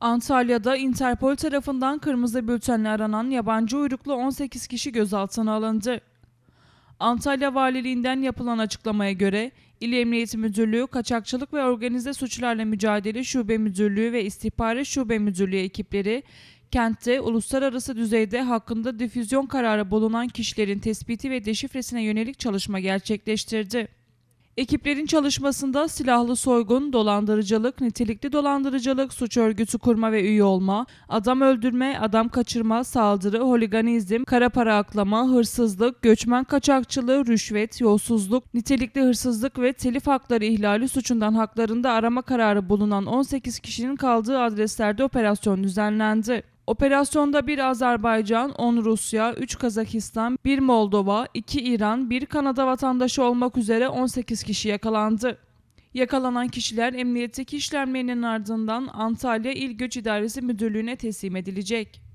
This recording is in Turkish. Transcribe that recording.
Antalya'da Interpol tarafından kırmızı bültenle aranan yabancı uyruklu 18 kişi gözaltına alındı. Antalya Valiliğinden yapılan açıklamaya göre İl Emniyeti Müdürlüğü, Kaçakçılık ve Organize Suçlarla Mücadele Şube Müdürlüğü ve İstihbarat Şube Müdürlüğü ekipleri kentte uluslararası düzeyde hakkında difüzyon kararı bulunan kişilerin tespiti ve deşifresine yönelik çalışma gerçekleştirdi. Ekiplerin çalışmasında silahlı soygun, dolandırıcılık, nitelikli dolandırıcılık, suç örgütü kurma ve üye olma, adam öldürme, adam kaçırma, saldırı, holiganizm, kara para aklama, hırsızlık, göçmen kaçakçılığı, rüşvet, yolsuzluk, nitelikli hırsızlık ve telif hakları ihlali suçundan haklarında arama kararı bulunan 18 kişinin kaldığı adreslerde operasyon düzenlendi. Operasyonda bir Azerbaycan, 10 Rusya, 3 Kazakistan, 1 Moldova, 2 İran, 1 Kanada vatandaşı olmak üzere 18 kişi yakalandı. Yakalanan kişiler emniyetteki işlemlerinin ardından Antalya İl Göç İdaresi Müdürlüğü'ne teslim edilecek.